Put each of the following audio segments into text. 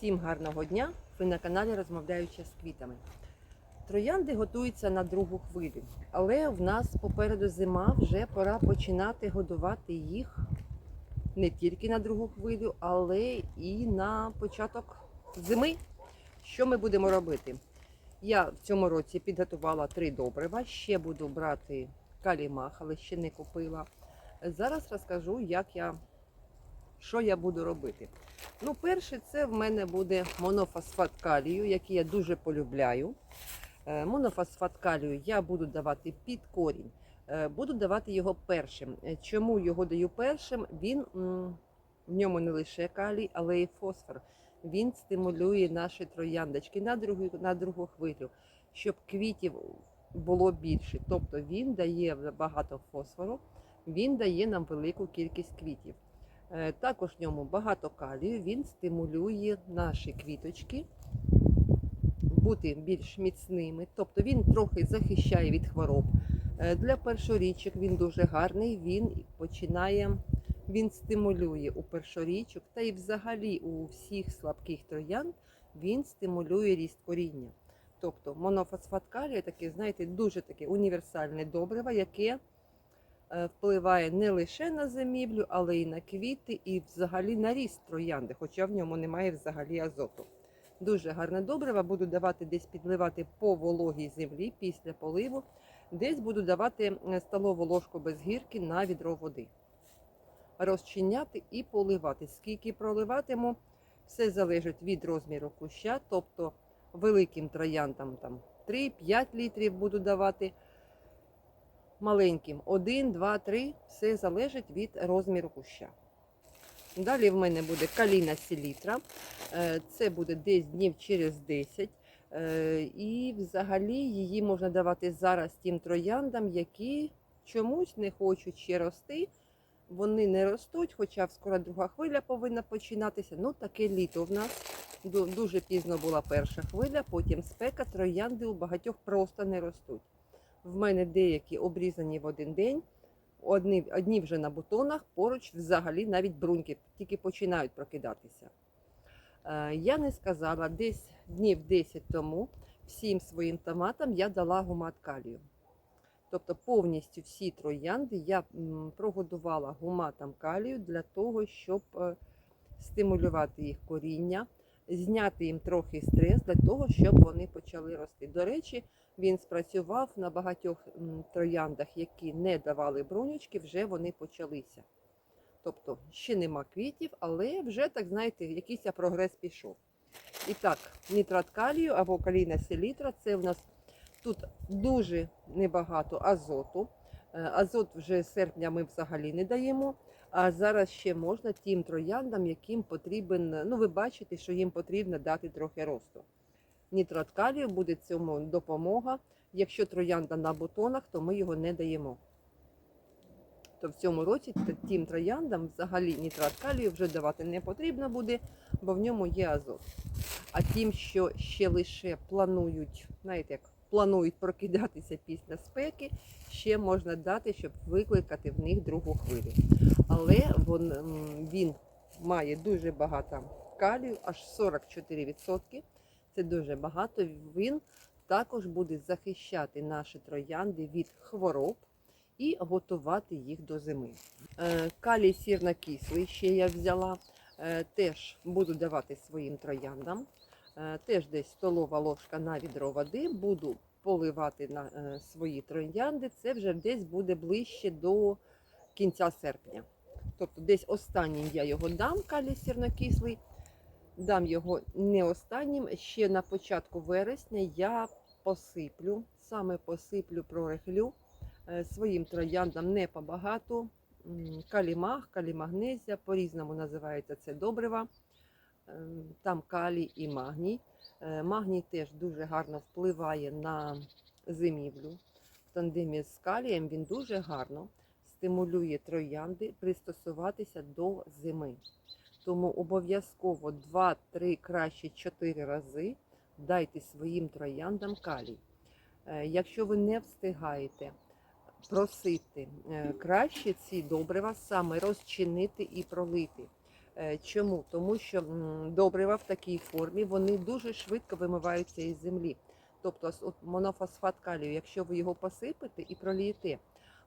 Всім гарного дня! Ви на каналі Розмовляюча з квітами. Троянди готуються на другу хвилю, але в нас попереду зима, вже пора починати годувати їх не тільки на другу хвилю, але і на початок зими. Що ми будемо робити? Я в цьому році підготувала три добрива, ще буду брати калімах, але ще не купила. Зараз розкажу, як я, що я буду робити. Ну, перше, це в мене буде монофосфат калію, який я дуже полюбляю. Е, Монофосфат калію я буду давати під корінь. Е, Буду давати його першим. Е, Чому його даю першим? Він в ньому не лише калій, але й фосфор. Він стимулює наші трояндочки на другу, на другу хвилю, щоб квітів було більше. Тобто він дає багато фосфору, він дає нам велику кількість квітів. Е, Також в ньому багато калію, він стимулює наші квіточки бути більш міцними, тобто він трохи захищає від хвороб. Е, Для першорічок він дуже гарний, він починає, він стимулює у першорічок та й взагалі у всіх слабких троян він стимулює ріст коріння. Тобто монофосфат калію таке, знаєте, дуже таке універсальне добриво, яке впливає не лише на зимівлю, але й на квіти, і взагалі на ріст троянди, хоча в ньому немає взагалі азоту. Дуже гарне добриво буду давати десь підливати по вологій землі після поливу. Десь буду давати е, столову ложку без гірки на відро води. Розчиняти і поливати. Скільки проливатиму, все залежить від розміру куща, тобто великим трояндам там 3-5 літрів буду давати. Маленьким 1, 2, 3, все залежить від розміру куща. Далі в мене буде каліна селітра. Е, Це буде десь днів через 10. Е, І взагалі її можна давати зараз тим трояндам, які чомусь не хочуть ще рости. Вони не ростуть, хоча скоро друга хвиля повинна починатися. Ну, таке літо в нас. Дуже пізно була перша хвиля, потім спека, троянди у багатьох просто не ростуть. В мене деякі обрізані в один день, одні, одні вже на бутонах, поруч взагалі навіть бруньки тільки починають прокидатися. Е, Я не сказала, десь днів 10 тому всім своїм томатам я дала гумат калію. Тобто повністю всі троянди я прогодувала гуматом калію для того, щоб е, стимулювати їх коріння, зняти їм трохи стрес для того, щоб вони почали рости. До речі, він спрацював на багатьох трояндах, які не давали брунючки, вже вони почалися. Тобто ще нема квітів, але вже, так знаєте, якийсь прогрес пішов. І так, нітрат калію або калійна селітра це в нас тут дуже небагато азоту. Е, Азот вже з серпня ми взагалі не даємо. А зараз ще можна тим трояндам, яким потрібен, ну ви бачите, що їм потрібно дати трохи росту. Нітрат калію буде цьому допомога. Якщо троянда на бутонах, то ми його не даємо. То в цьому році тим трояндам взагалі нітрат калію вже давати не потрібно буде, бо в ньому є азот. А тим, що ще лише планують, знаєте, як планують прокидатися після спеки, ще можна дати, щоб викликати в них другу хвилю. Але вон, м, він має дуже багато калію, аж 44%. Це дуже багато. Він також буде захищати наші троянди від хвороб і готувати їх до зими. Е, Калій сірнокислий ще я взяла. Е, Теж буду давати своїм трояндам. Е, Теж десь столова ложка на відро води. Буду поливати на е, свої троянди. Це вже десь буде ближче до кінця серпня. Тобто десь останнім я його дам, калій сірнокислий. Дам його не останнім. Ще на початку вересня я посиплю, саме посиплю прорехлю е, своїм трояндам не побагато. М, Калімаг, калімагнезія, по-різному називається це добрива. Ем, Там калій і магній. Е, Магній теж дуже гарно впливає на зимівлю. В тандемі з калієм він дуже гарно стимулює троянди пристосуватися до зими. Тому обов'язково 2-3, краще 4 рази дайте своїм трояндам калій. Е, Якщо ви не встигаєте просити, е, краще ці добрива саме розчинити і пролити. Е, Чому? Тому що добрива в такій формі вони дуже швидко вимиваються із землі. Тобто монофосфат калію, якщо ви його посипете і пролієте,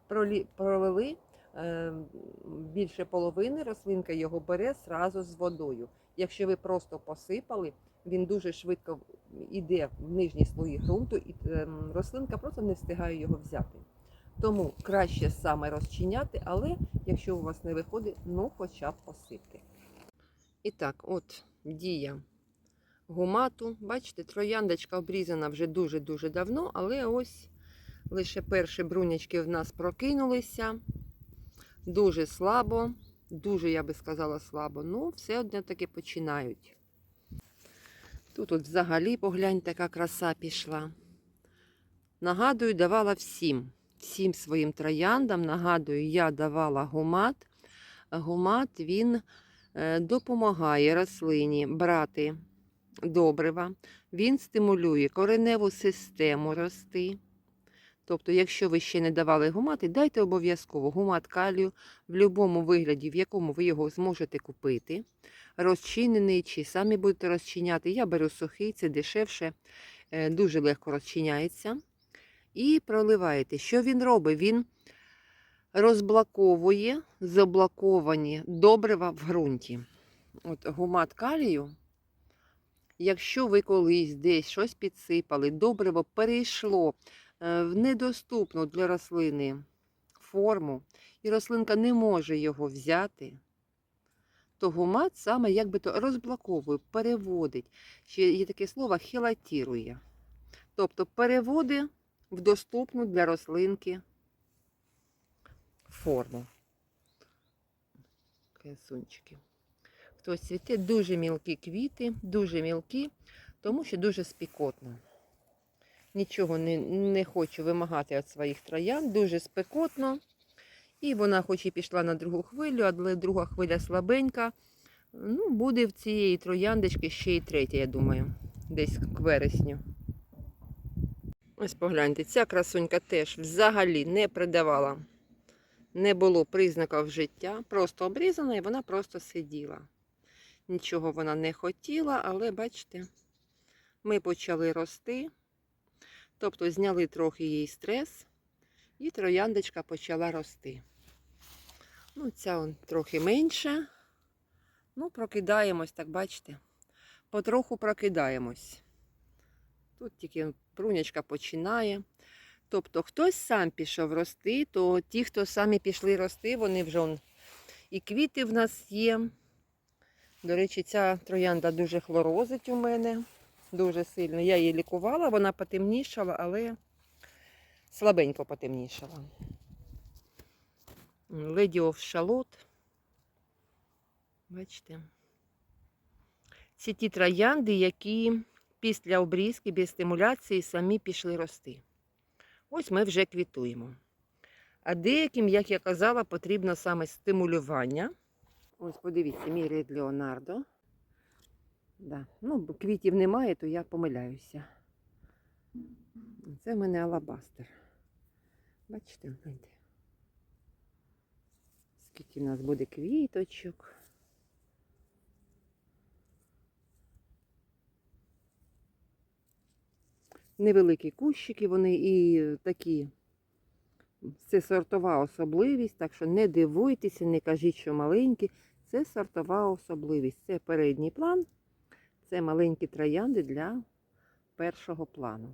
пролі, пролили е, більше половини, рослинка його бере зразу з водою. Якщо ви просто посипали, він дуже швидко йде в нижні слої ґрунту, і ем, рослинка просто не встигає його взяти. Тому краще саме розчиняти, але якщо у вас не виходить, ну хоча б посипте. І так, от дія гумату. Бачите, трояндочка обрізана вже дуже-дуже давно, але ось лише перші брунячки в нас прокинулися. Дуже слабо, дуже, я би сказала, слабо. Ну, все одно таки починають. Тут от взагалі, погляньте, яка краса пішла. Нагадую, давала всім, всім своїм трояндам. Нагадую, я давала гумат. Гумат він допомагає рослині брати добрива. Він стимулює кореневу систему рости. Тобто, якщо ви ще не давали гумати, дайте обов'язково гумат калію в будь-якому вигляді, в якому ви його зможете купити. Розчинений чи самі будете розчиняти. Я беру сухий, це дешевше, е, дуже легко розчиняється. І проливаєте. Що він робить? Він розблоковує заблоковані добрива в ґрунті. От гумат калію. Якщо ви колись десь щось підсипали, добриво перейшло е, в недоступну для рослини форму, і рослинка не може його взяти, то гумат саме якби то розблоковує, переводить. Ще є таке слово хелатірує. Тобто переводить в доступну для рослинки форму. Красунчики. Хтось цвіте дуже мілкі квіти, дуже мілкі, тому що дуже спекотно. Нічого не, не хочу вимагати від своїх троян, дуже спекотно. І вона хоч і пішла на другу хвилю, але друга хвиля слабенька. Ну, буде в цієї трояндочки ще й третя, я думаю, десь к вересню. Ось погляньте, ця красунька теж взагалі не придавала. Не було признаків життя, просто обрізана і вона просто сиділа. Нічого вона не хотіла, але бачите, ми почали рости. Тобто зняли трохи їй стрес, і трояндочка почала рости. Ну, ця он трохи менша. Ну, прокидаємось, так бачите. Потроху прокидаємось. Тут тільки прунячка починає. Тобто, хтось сам пішов рости, то ті, хто самі пішли рости, вони вже і квіти в нас є. До речі, ця троянда дуже хлорозить у мене. Дуже сильно. Я її лікувала, вона потемнішала, але слабенько потемнішала. Lady of Шалот. Бачите? Це ті троянди, які після обрізки без стимуляції самі пішли рости. Ось ми вже квітуємо. А деяким, як я казала, потрібно саме стимулювання. Ось подивіться, мій рід Леонардо. Да. Ну, квітів немає, то я помиляюся. Це в мене алабастер. Бачите. Скільки в нас буде квіточок. Невеликі кущики, вони і такі. Це сортова особливість, так що не дивуйтеся, не кажіть, що маленькі. Це сортова особливість. Це передній план, це маленькі троянди для першого плану.